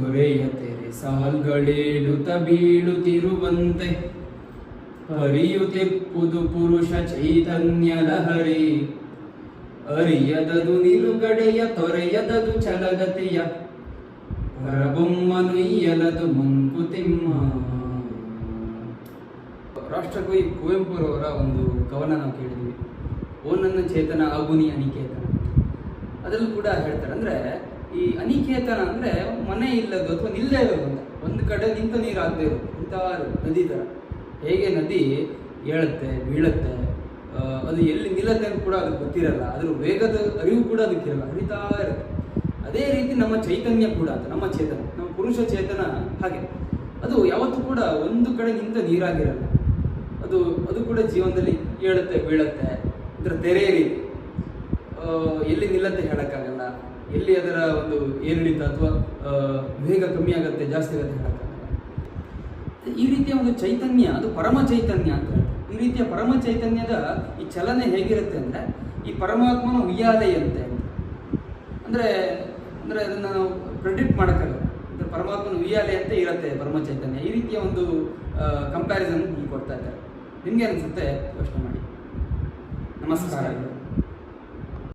ದೊರೆಯತೆರೆ ಸಾಲ್ಗಳೇಳುತ್ತ ಬೀಳುತ್ತಿರುವಂತೆ ಹರಿಯುತ್ತಿಪ್ಪುದು ಪುರುಷ ಚೈತನ್ಯ ಲಹರಿ. ಅರಿಯದದು ನಿಲುಗಡೆಯ ತೊರೆಯದದು ಚಲಗತಿಯ. ಹೊರಬೊಮ್ಮನುಯ್ಯಲದು ಮುಂಕುತಿಮ್ಮ ರಾಷ್ಟ್ರಕವಿ ಕುವೆಂಪುರವರ ಒಂದು ಕವನ ನಾವು ಕೇಳಿದ್ವಿ. ಓ ನನ್ನ ಚೇತನ, ಅಗುನಿ, ಅನಿಕೇತನ ಅದರಲ್ಲೂ ಕೂಡ ಹೇಳ್ತಾರೆ ಅಂದ್ರೆ ಈ ಅನಿಕೇತನ ಅಂದ್ರೆ ಮನೆ ಇಲ್ಲದು ಅಥವಾ ನಿಲ್ಲೇ ಇರೋದು ಅಂತ. ಒಂದು ಕಡೆ ನಿಂತ ನೀರು ಆಗದೆ ಇರೋದು ನದಿ ಥರ ಹೇಗೆ ನದಿ ಏಳುತ್ತೆ, ಬೀಳುತ್ತೆ ಅದು ಎಲ್ಲಿ ನಿಲ್ಲತ್ತೆ ಅಂತ ಕೂಡ ಅದಕ್ಕೆ ಗೊತ್ತಿರಲ್ಲ. ಅದ್ರ ವೇಗದ ಅರಿವು ಕೂಡ ಅದಕ್ಕಿರಲ್ಲ ಹರಿತಾ ಇರುತ್ತೆ. ಅದೇ ರೀತಿ ನಮ್ಮ ಚೈತನ್ಯ ಕೂಡ ಅದು, ನಮ್ಮ ಚೇತನ. ನಮ್ಮ ಪುರುಷ ಚೇತನ ಹಾಗೆ. ಅದು ಯಾವತ್ತೂ ಕೂಡ ಒಂದು ಕಡೆ ನಿಂತ ನೀರಾಗಿರಲ್ಲ. ಅದು ಅದು ಕೂಡ ಜೀವನದಲ್ಲಿ ಏಳುತ್ತೆ, ಬೀಳುತ್ತೆ. ಇದರ ತೆರೆ ರೀತಿ. ಎಲ್ಲಿ ನಿಲ್ಲತ್ತೆ ಹೇಳಕ್ಕಾಗಲ್ಲ. ಎಲ್ಲಿ ಅದರ ಒಂದು ಏರಿಳಿತ ಅಥವಾ ವೇಗ ಕಮ್ಮಿ ಆಗುತ್ತೆ, ಜಾಸ್ತಿ ಆಗುತ್ತೆ ಈ ರೀತಿಯ ಒಂದು ಚೈತನ್ಯ, ಅದು ಪರಮ ಚೈತನ್ಯ ಅಂತ ಈ ರೀತಿಯ ಪರಮ ಚೈತನ್ಯದ ಈ ಚಲನೆ ಹೇಗಿರುತ್ತೆ ಅಂದ್ರೆ, ಈ ಪರಮಾತ್ಮನ ಉಯ್ಯಾಲೆಯಂತೆ. ಅಂದ್ರೆ ಅಂದ್ರೆ ಅದನ್ನ ನಾವು ಪ್ರೆಡಿಕ್ಟ್ ಮಾಡೋಕ್ಕಾಗಲ್ಲ. ಅಂದರೆ ಪರಮಾತ್ಮನ ಉಯ್ಯಾಲೆ ಅಂತ ಇರುತ್ತೆ ಪರಮ ಚೈತನ್ಯ. ಈ ರೀತಿಯ ಒಂದು ಕಂಪ್ಯಾರಿಸನ್ ಇಲ್ಲಿ ಕೊಡ್ತಾ ಇದ್ದಾರೆ. ನಿಮಗೆ ಅನ್ಸುತ್ತೆ? ಯೋಚನೆ ಮಾಡಿ. ನಮಸ್ಕಾರ.